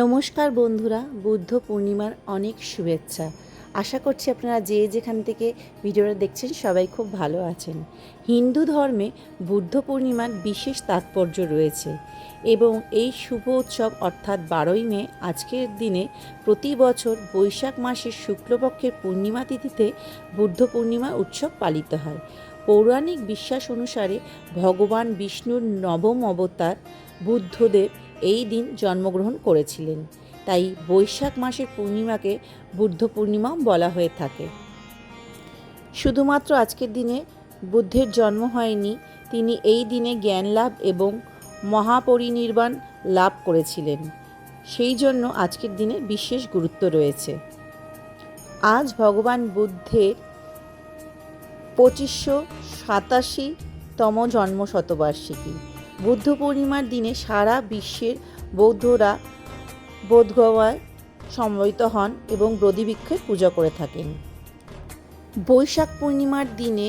নমস্কার বন্ধুরা, বুদ্ধ পূর্ণিমার অনেক শুভেচ্ছা। আশা করছি আপনারা যে যেখান থেকে ভিডিওটা দেখছেন সবাই খুব ভালো আছেন। হিন্দু ধর্মে বুদ্ধ পূর্ণিমার বিশেষ তাৎপর্য রয়েছে এবং এই শুভ উৎসব অর্থাৎ বারোই মে আজকের দিনে প্রতি বছর বৈশাখ মাসের শুক্লপক্ষের পূর্ণিমা তিথিতে বুদ্ধ পূর্ণিমা উৎসব পালিত হয়। পৌরাণিক বিশ্বাস অনুসারে ভগবান বিষ্ণুর নবম অবতার বুদ্ধদেব এই দিন জন্মগ্রহণ করেছিলেন। তাই বৈশাখ মাসের পূর্ণিমাকে বুদ্ধ পূর্ণিমাও বলা হয়ে থাকে। শুধুমাত্র আজকের দিনে বুদ্ধের জন্ম হয়নি, তিনি এই দিনে জ্ঞান লাভ এবং মহাপরিনির্বাণ লাভ করেছিলেন। সেই জন্য আজকের দিনে বিশেষ গুরুত্ব রয়েছে। আজ ভগবান বুদ্ধের পঁচিশশো সাতাশিতম জন্ম শতবার্ষিকী বুদ্ধ পূর্ণিমার দিনে সারা বিশ্বের বৌদ্ধরা বোধগয়ায় সমবেত হন এবং ব্রদিবৃক্ষের পূজা করে থাকেন। বৈশাখ পূর্ণিমার দিনে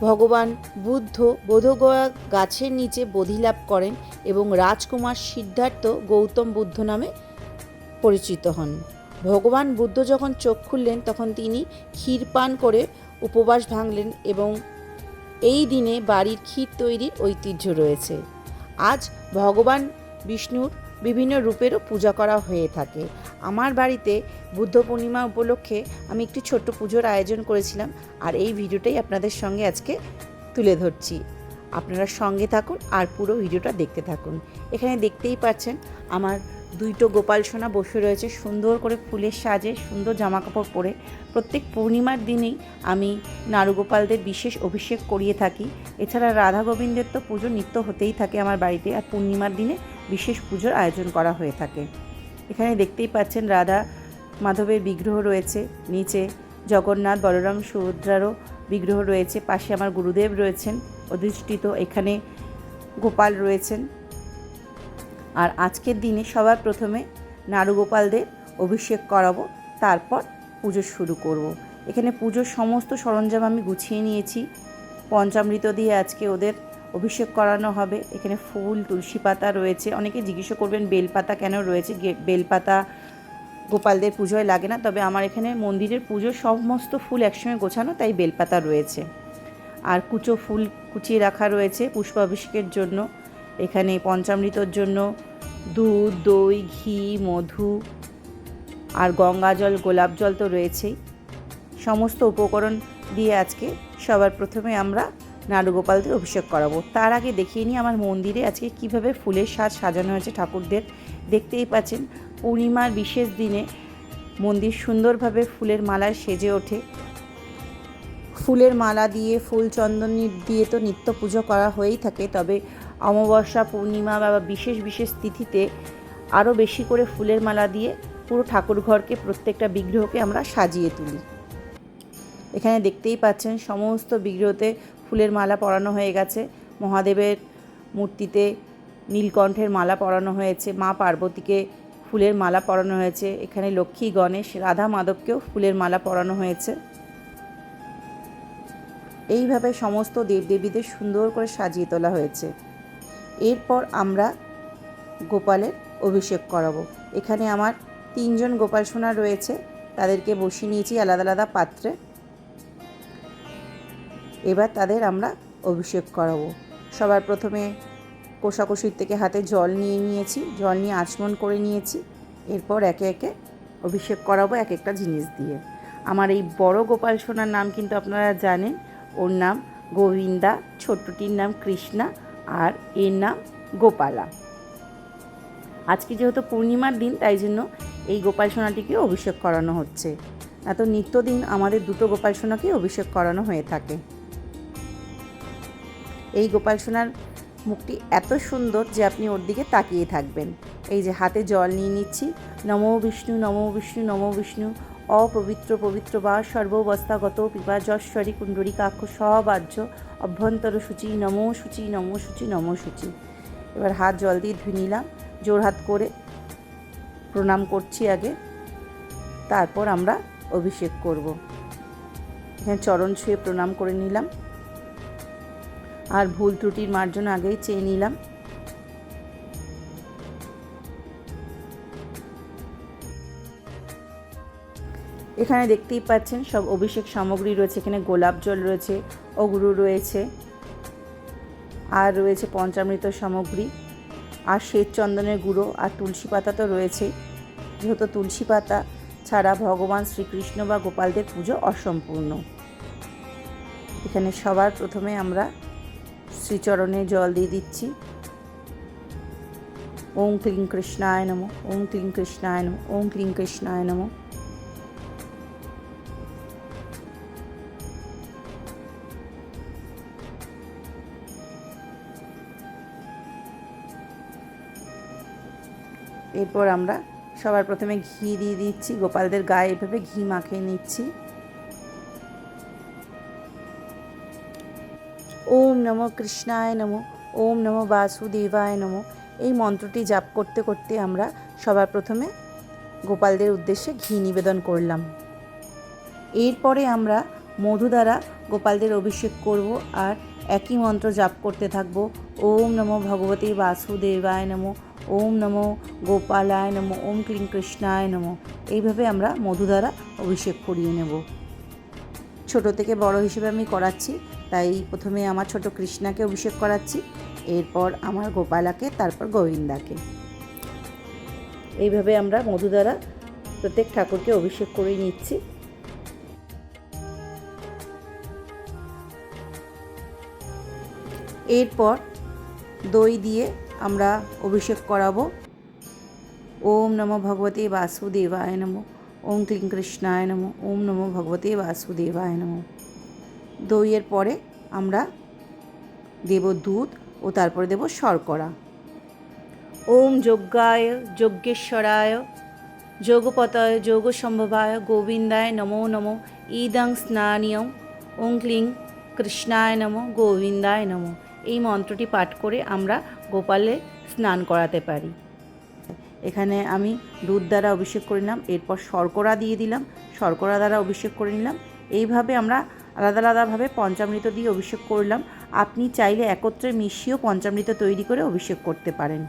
ভগবান বুদ্ধ বোধগয়া গাছের নিচে বোধিলাভ করেন এবং রাজকুমার সিদ্ধার্থ গৌতম বুদ্ধ নামে পরিচিত হন। ভগবান বুদ্ধ যখন চোখ খুললেন, তখন তিনি ক্ষীর পান করে উপবাস ভাঙলেন এবং এই দিনে বাড়ির ক্ষীর তৈরির ঐতিহ্য রয়েছে। আজ ভগবান বিষ্ণুর বিভিন্ন রূপেরও পূজা করা হয়ে থাকে। আমার বাড়িতে বুদ্ধ পূর্ণিমা উপলক্ষে আমি একটি ছোট্ট পুজোর আয়োজন করেছিলাম আর এই ভিডিওটাই আপনাদের সঙ্গে আজকে তুলে ধরছি। আপনারা সঙ্গে থাকুন আর পুরো ভিডিওটা দেখতে থাকুন। এখানে দেখতেই পাচ্ছেন আমার দুইটো গোপাল সোনা বসে রয়েছে, সুন্দর করে ফুলের সাজে, সুন্দর জামা কাপড় পরে। প্রত্যেক পূর্ণিমার দিনেই আমি নারুগোপালদের বিশেষ অভিষেক করিয়ে থাকি। এছাড়া রাধা গোবিন্দের তো পুজো নিত্য হতেই থাকে আমার বাড়িতে, আর পূর্ণিমার দিনে বিশেষ পুজোর আয়োজন করা হয়ে থাকে। এখানে দেখতেই পাচ্ছেন রাধা মাধবের বিগ্রহ রয়েছে, নিচে জগন্নাথ, বলরাম, সুভদ্রারও বিগ্রহ রয়েছে, পাশে আমার গুরুদেব রয়েছেন, অধিষ্ঠিত এখানে গোপাল রয়েছেন। আর আজকের দিনে সবার প্রথমে নারুগোপালদের অভিষেক করাবো, তারপর পুজো শুরু করব। এখানে পুজোর সমস্ত সরঞ্জাম আমি গুছিয়ে নিয়েছি। পঞ্চামৃত দিয়ে আজকে ওদের অভিষেক করানো হবে। এখানে ফুল, তুলসী পাতা রয়েছে। অনেকে জিজ্ঞাসা করবেন, বেলপাতা কেন রয়েছে? বেলপাতা গোপালদের পুজোয় লাগে না। তবে আমার এখানে মন্দিরের পুজোর সমস্ত ফুল একসঙ্গে গোছানো, তাই বেলপাতা রয়েছে। আর কুচো ফুল কুচিয়ে রাখা রয়েছে পুষ্পাভিষেকের জন্য। এখানে পঞ্চামৃতর জন্য দুধ, দই, ঘি, মধু আর গঙ্গা জল, গোলাপ জল তো রয়েছেই সমস্ত উপকরণ দিয়ে আজকে সবার প্রথমে আমরা নাড়ুগোপালদের অভিষেক করাবো। তার আগে দেখিয়ে নিই আমার মন্দিরে আজকে কীভাবে ফুলের সাজ সাজানো হয়েছে ঠাকুরদের। দেখতেই পাচ্ছেন পূর্ণিমার বিশেষ দিনে মন্দির সুন্দরভাবে ফুলের মালায় সেজে ওঠে। ফুলের মালা দিয়ে, ফুল চন্দন দিয়ে তো নিত্য পুজো করা হয়েই থাকে, তবে অমাবস্যা, পূর্ণিমা বা বিশেষ বিশেষ তিথিতে আরও বেশি করে ফুলের মালা দিয়ে পুরো ঠাকুর ঘরকে প্রত্যেকটা বিগ্রহকে আমরা সাজিয়ে তুলি। এখানে দেখতেই পাচ্ছেন সমস্ত বিগ্রহতে ফুলের মালা পরানো হয়ে গেছে। মহাদেবের মূর্তিতে নীলকণ্ঠের মালা পরানো হয়েছে, মা পার্বতীকে ফুলের মালা পরানো হয়েছে, এখানে লক্ষ্মী, গণেশ, রাধা মাধবকেও ফুলের মালা পরানো হয়েছে। এইভাবে সমস্ত দেবদেবীদের সুন্দর করে সাজিয়ে তোলা হয়েছে। এরপর আমরা গোপালের অভিষেক করাবো। এখানে আমার তিনজন গোপাল সোনা রয়েছে, তাদেরকে বসিয়ে নিয়েছি আলাদা আলাদা পাত্রে। এবার তাদের আমরা অভিষেক করাবো। সবার প্রথমে কোষাকুষির থেকে হাতে জল নিয়ে নিয়েছি, জল নিয়ে আচমন করে নিয়েছি। এরপর একে একে অভিষেক করাবো এক একটা জিনিস দিয়ে। আমার এই বড় গোপাল সোনার নাম কিন্তু আপনারা জানেন। ওর নাম গোবিন্দা, ছোট্টটির নাম কৃষ্ণা আর এর নাম গোপালা। আজকে যেহেতু পূর্ণিমার দিন, তাই জন্য এই গোপাল সোনাটিকে অভিষেক করানো হচ্ছে। না তো নিত্যদিন আমাদের দুটো গোপাল সোনাকে অভিষেক করানো হয়ে থাকে। এই গোপাল সোনার মুখটি এত সুন্দর যে আপনি ওর দিকে তাকিয়ে থাকবেন। এই যে হাতে জল নিয়ে নিচ্ছি, নমো বিষ্ণু নমো বিষ্ণু নমো বিষ্ণু অপবিত্র পবিত্র বা সর্ববস্থাগত পিপাজশ্বরী কুণ্ডরিকাক্ষ সবাহ্য অভ্যন্তর সূচি নমো সূচি নমো সূচি নমো সূচি। এবার হাত জল দিয়ে ধুয়ে নিলাম, জোর হাত করে প্রণাম করছি আগে, তারপর আমরা অভিষেক করব। এখানে চরণ ছুঁয়ে প্রণাম করে নিলাম। আর ভুল ত্রুটির মার্জন আগেই চেয়ে নিলাম। এখানে দেখতেই পাচ্ছেন সব অভিষেক সামগ্রী রয়েছে, এখানে গোলাপ জল রয়েছে, অগুরু রয়েছে, আর রয়েছে পঞ্চামৃত সামগ্রী, আর শ্বেত চন্দনের গুঁড়ো, আর তুলসী পাতা তো রয়েছেই যেহেতু তুলসী পাতা ছাড়া ভগবান শ্রীকৃষ্ণ বা গোপালদের পুজো অসম্পূর্ণ। এখানে সবার প্রথমে আমরা শ্রীচরণে জল দিয়ে দিচ্ছি। ওম ক্লিং কৃষ্ণায় নমো ওম ক্লিং কৃষ্ণায় নমো ওম ক্লিং কৃষ্ণায় নমো। এরপর আমরা সবার প্রথমে ঘি দিয়ে দিচ্ছি। গোপালদের গায়ে এভাবে ঘি মাখিয়ে নিচ্ছি। ওম নমো কৃষ্ণায় নমো, ওম নমো বাসুদেবায় নমো। এই মন্ত্রটি জাপ করতে করতে আমরা সবার প্রথমে গোপালদের উদ্দেশ্যে ঘি নিবেদন করলাম। এরপরে আমরা মধু দ্বারা গোপালদের অভিষেক করব আর একই মন্ত্র জাপ করতে থাকব। ওম নমো ভগবতী বাসুদেবায় নমো। ওম নমো গোপালায় নমো, ওম ক্লিং কৃষ্ণায় নমো। এইভাবে আমরা মধু দ্বারা অভিষেক করিয়ে নেব। ছোট থেকে বড় হিসেবে আমি করাচ্ছি, তাই প্রথমে আমার ছোট কৃষ্ণাকে অভিষেক করাচ্ছি, এরপর আমার গোপালাকে, তারপর গোবিন্দাকে। এইভাবে আমরা মধু দ্বারা প্রত্যেক ঠাকুরকে অভিষেক করে নিচ্ছি। এরপর দই দিয়ে আমরা অভিষেক করাবো। ওম নমো ভগবতে বাসুদেবায় নমো। ওম ক্লিং কৃষ্ণায় নমো। ওম নমো ভগবতে বাসুদেবায় নমো। দইয়ের পরে আমরা দেব দুধ ও তারপরে দেব শর্করা। ওম যজ্ঞায়, যজ্ঞেশ্বরায়, যোগপতয় যোগ সম্ভবায় গোবিন্দায় নমো নমো। ইদং স্নানীয়। ওং ক্লিং কৃষ্ণায় নমো। গোবিন্দায় নমো। এই মন্ত্রটি পাঠ করে আমরা গোপালে স্নান করাতে পারি। এখানে আমি দুধ দ্বারা অভিষেক করে নিলাম, এরপর শর্করা দিয়ে দিলাম, শর্করা দ্বারা অভিষেক করে নিলাম। এইভাবে আমরা আলাদা আলাদাভাবে পঞ্চামৃত দিয়ে অভিষেক করলাম। আপনি চাইলে একত্রে মিশিয়েও পঞ্চামৃত তৈরি করে অভিষেক করতে পারেন।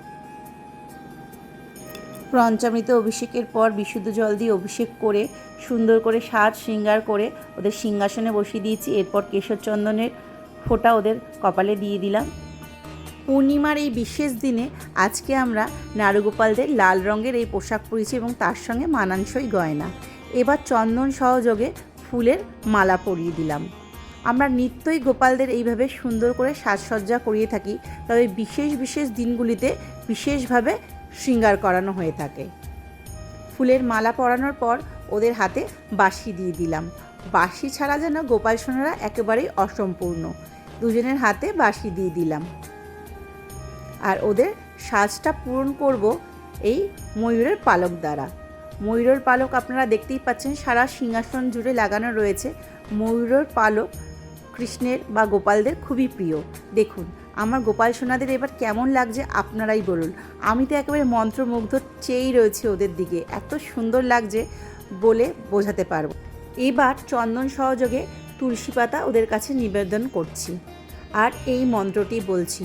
পঞ্চামৃত অভিষেকের পর বিশুদ্ধ জল দিয়ে অভিষেক করে, সুন্দর করে সাজ শৃঙ্গার করে ওদের সিংহাসনে বসিয়ে দিয়েছি। এরপর কেশর চন্দনের ফোঁটা ওদের কপালে দিয়ে দিলাম। পূর্ণিমার এই বিশেষ দিনে আজকে আমরা নারুগোপালদের লাল রঙের এই পোশাক পরেছি এবং তার সঙ্গে মানানসই গয়না। এবার চন্দন সহযোগে ফুলের মালা পরিয়ে দিলাম। আমরা নিত্যই গোপালদের এইভাবে সুন্দর করে সাজসজ্জা করিয়ে থাকি, তবে বিশেষ বিশেষ দিনগুলিতে বিশেষভাবে শৃঙ্গার করানো হয়ে থাকে। ফুলের মালা পরানোর পর ওদের হাতে বাঁশি দিয়ে দিলাম। বাঁশি ছাড়া যেন গোপাল সোনারা একেবারেই অসম্পূর্ণ। দুজনের হাতে বাঁশি দিয়ে দিলাম। আর ওদের সাজটা পূরণ করব এই ময়ূরের পালক দ্বারা। ময়ূরের পালক আপনারা দেখতেই পাচ্ছেন, সারা সিংহাসন জুড়ে লাগানো রয়েছে। ময়ূরের পালক কৃষ্ণের বা গোপালদের খুবই প্রিয়। দেখুন, আমার গোপাল সোনাদের এবার কেমন লাগছে আপনারাই বলুন। আমি তো একেবারে মন্ত্রমুগ্ধ চেয়েই রয়েছি ওদের দিকে। এত সুন্দর লাগছে বলে বোঝাতে পারব। এবার চন্দন সহযোগে তুলসী পাতা ওদের কাছে নিবেদন করছি। আর এই মন্ত্রটি বলছি,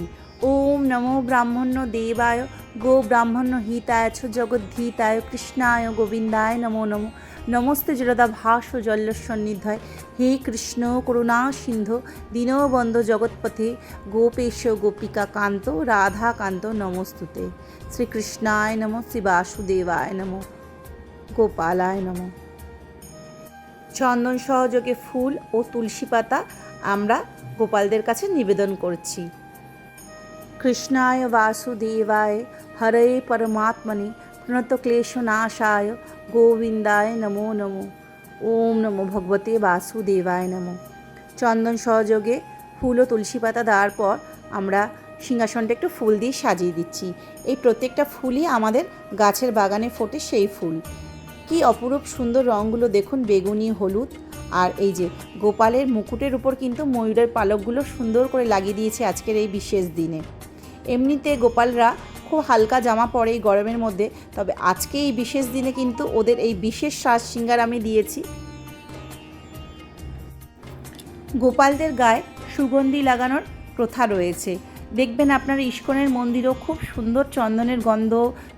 ওম নমো ব্রাহ্মণ্য দেবায়, গো ব্রাহ্মণ্য হিতায়, ছ জগদ্ধিতায় কৃষ্ণায়, গোবিন্দায়, নমো নমো। নমস্তে জলদা ভাস জল্লসন্নিধয় হে কৃষ্ণ, করুণা সিন্ধু, দীনবন্ধ জগৎপথে, গোপেশ গোপিকা কান্ত, রাধা কান্ত নমস্তুতে। শ্রীকৃষ্ণায় নম, শ্রী বাসুদেবায় নম, গোপালায় নম। চন্দন সহযোগে ফুল ও তুলসী পাতা আমরা গোপালদের কাছে নিবেদন করছি। কৃষ্ণায় বাসুদেবায় হরে পরমাত্মনে প্রণতক্লেশনাশায় গোবিন্দায় নমো নমো। ওম নমো ভগবতে বাসুদেবায় নমো। চন্দন সহযোগে ফুল ও তুলসী পাতা দেওয়ার পর আমরা সিংহাসনটা একটু ফুল দিয়ে সাজিয়ে দিচ্ছি। এই প্রত্যেকটা ফুলই আমাদের গাছের বাগানে ফোটে সেই ফুল। কি অপরূপ সুন্দর রঙগুলো দেখুন, বেগুনি, হলুদ। আর এই যে গোপালের মুকুটের উপর কিন্তু ময়ূরের পালকগুলো সুন্দর করে লাগিয়ে দিয়েছে আজকের এই বিশেষ দিনে। এমনিতে গোপালরা খুব হালকা জামা পরে এই গরমের মধ্যে, তবে আজকে এই বিশেষ দিনে কিন্তু ওদের এই বিশেষ সাজ শৃঙ্গার আমি দিয়েছি। গোপালদের গায়ে সুগন্ধি লাগানোর প্রথা রয়েছে। দেখবেন আপনার ইস্কনের মন্দিরও খুব সুন্দর চন্দনের গন্ধ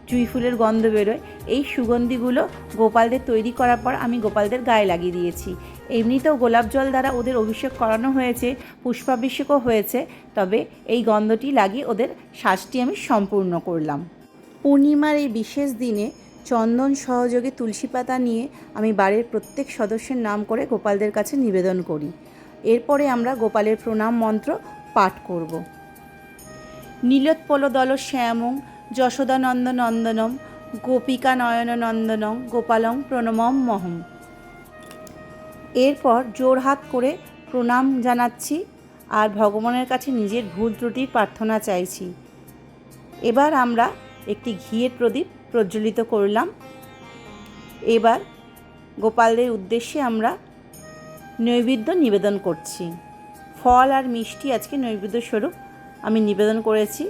জুঁই ফুলের গন্ধ বেরোয়। এই সুগন্ধিগুলো গোপালদের তৈরি করার পর আমি গোপালদের গায়ে লাগিয়ে দিয়েছি। এমনিতেও গোলাপ জল দ্বারা ওদের অভিষেক করানো হয়েছে, পুষ্পাভিষেকও হয়েছে, তবে এই গন্ধটি লাগিয়ে ওদের শ্বাসটি আমি সম্পূর্ণ করলাম। পূর্ণিমার এই বিশেষ দিনে চন্দন সহযোগে তুলসী পাতা নিয়ে আমি বাড়ির প্রত্যেক সদস্যের নাম করে গোপালদের কাছে নিবেদন করি। এরপরে আমরা গোপালের প্রণাম মন্ত্র পাঠ করব। নীলোৎপল দল শ্যামং যশোদানন্দ নন্দনম গোপিকা নয়ন নন্দনম গোপালং প্রণমম মহম এরপর জোরহাত করে প্রণাম জানাচ্ছি আর ভগবানের কাছে নিজের ভুল ত্রুটির প্রার্থনা চাইছি। এবার আমরা একটি ঘিয়ের প্রদীপ প্রজ্বলিত করলাম। এবার গোপালদের উদ্দেশ্যে আমরা নৈবেদ্য নিবেদন করছি। ফল আর মিষ্টি আজকে নৈবেদ্য স্বরূপ আমি নিবেদন করেছি।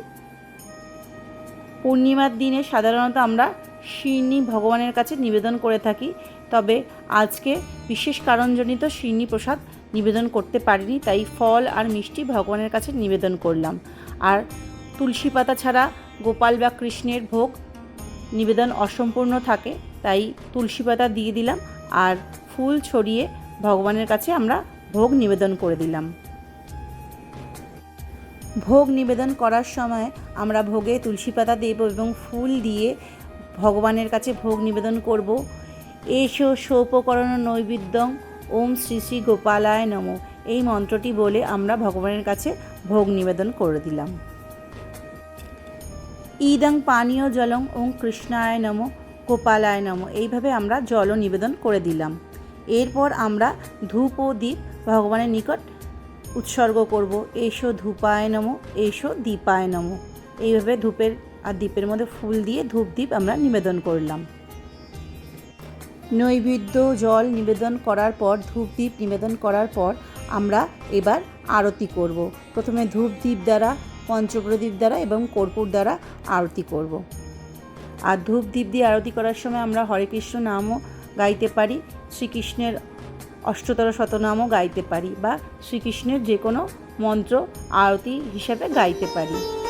পূর্ণিমার দিনে সাধারণত আমরা শিরনি ভগবানের কাছে নিবেদন করে থাকি, তবে আজকে বিশেষ কারণজনিত শিরনি প্রসাদ নিবেদন করতে পারিনি, তাই ফল আর মিষ্টি ভগবানের কাছে নিবেদন করলাম। আর তুলসী পাতা ছাড়া গোপাল বা কৃষ্ণের ভোগ নিবেদন অসম্পূর্ণ থাকে, তাই তুলসী পাতা দিয়ে দিলাম, আর ফুল ছড়িয়ে ভগবানের কাছে আমরা ভোগ নিবেদন করে দিলাম। ভোগ নিবেদন করার সময় আমরা ভোগে তুলসী পাতা দেব এবং ফুল দিয়ে ভগবানের কাছে ভোগ নিবেদন করব। এসো সৌপকরণ নৈবেদ্যং, ওম শ্রী শ্রী গোপালায় নম। এই মন্ত্রটি বলে আমরা ভগবানের কাছে ভোগ নিবেদন করে দিলাম। ইদং পানীয় জলং ওম কৃষ্ণায় নম, গোপালায় নম। এইভাবে আমরা জল নিবেদন করে দিলাম। এরপর আমরা ধূপ ও দ্বীপ ভগবানের নিকট উৎসর্গ করব। এসো ধূপায় নম, এসো দীপায় নম। এইভাবে ধূপের আর দ্বীপের মধ্যে ফুল দিয়ে ধূপ দ্বীপ আমরা নিবেদন করলাম। নৈবেদ্য জল নিবেদন করার পর, ধূপ দ্বীপ নিবেদন করার পর আমরা এবার আরতি করব। প্রথমে ধূপ দ্বীপ দ্বারা, পঞ্চপ্রদীপ দ্বারা এবং কর্পূর দ্বারা আরতি করব। আর ধূপ দ্বীপ দিয়ে আরতি করার সময় আমরা হরে কৃষ্ণ নামও গাইতে পারি। শ্রীকৃষ্ণের অষ্টতর শতনামও গাইতে পারি বা শ্রীকৃষ্ণের যে কোনো মন্ত্র আরতি হিসাবে গাইতে পারি।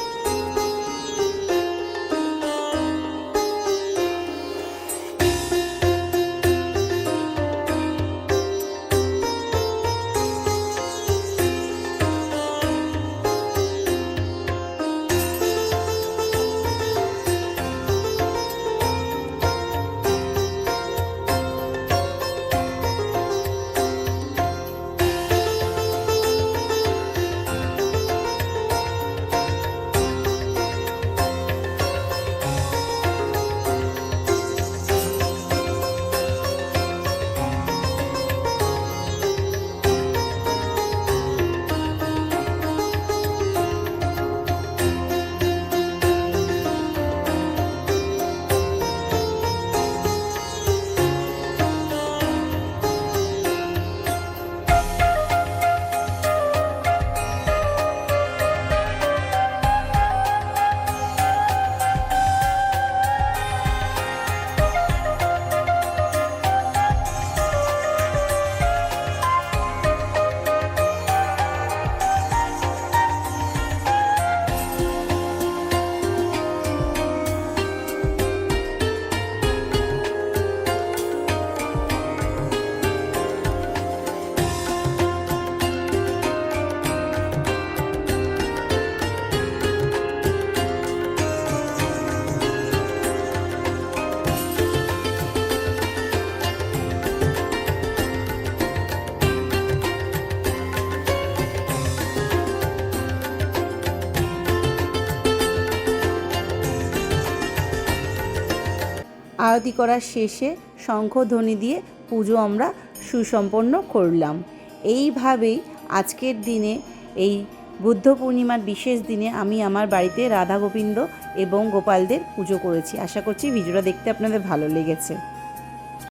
আরতি করার শেষে শঙ্খধ্বনি দিয়ে পুজো আমরা সুসম্পন্ন করলাম। এইভাবেই আজকের দিনে, এই বুদ্ধ পূর্ণিমার বিশেষ দিনে আমি আমার বাড়িতে রাধা গোবিন্দ এবং গোপালদের পুজো করেছি। আশা করছি ভিডিওটা দেখতে আপনাদের ভালো লেগেছে।